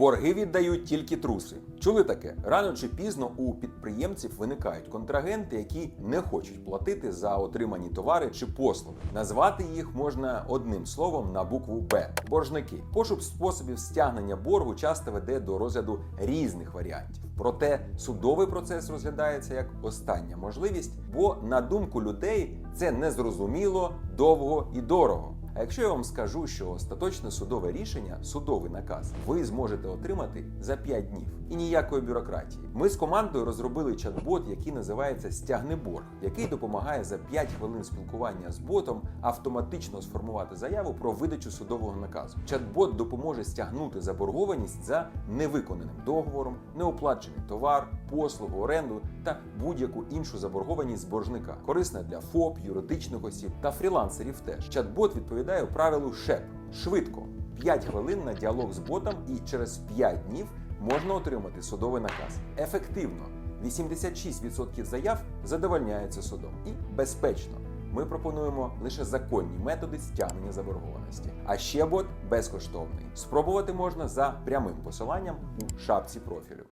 Борги віддають тільки труси. Чули таке? Рано чи пізно у підприємців виникають контрагенти, які не хочуть платити за отримані товари чи послуги. Назвати їх можна одним словом на букву Б боржники. Пошук способів стягнення боргу часто веде до розгляду різних варіантів. Проте судовий процес розглядається як остання можливість, бо на думку людей це незрозуміло, довго і дорого. А якщо я вам скажу, що остаточне судове рішення, судовий наказ, ви зможете отримати за 5 днів і ніякої бюрократії. Ми з командою розробили чат-бот, який називається Стягни борг, який допомагає за 5 хвилин спілкування з ботом автоматично сформувати заяву про видачу судового наказу. Чат-бот допоможе стягнути заборгованість за невиконаним договором, неоплачений товар, послугу, оренду та будь-яку іншу заборгованість з боржника. Корисна для ФОП, юридичних осіб та фрілансерів теж. Чат-бот відповідає правилу ШЕП швидко. 5 хвилин на діалог з ботом, і через 5 днів можна отримати судовий наказ. Ефективно 86% заяв задовольняються судом і безпечно. Ми пропонуємо лише законні методи стягнення заборгованості. А ще бот безкоштовний. Спробувати можна за прямим посиланням у шапці профілю.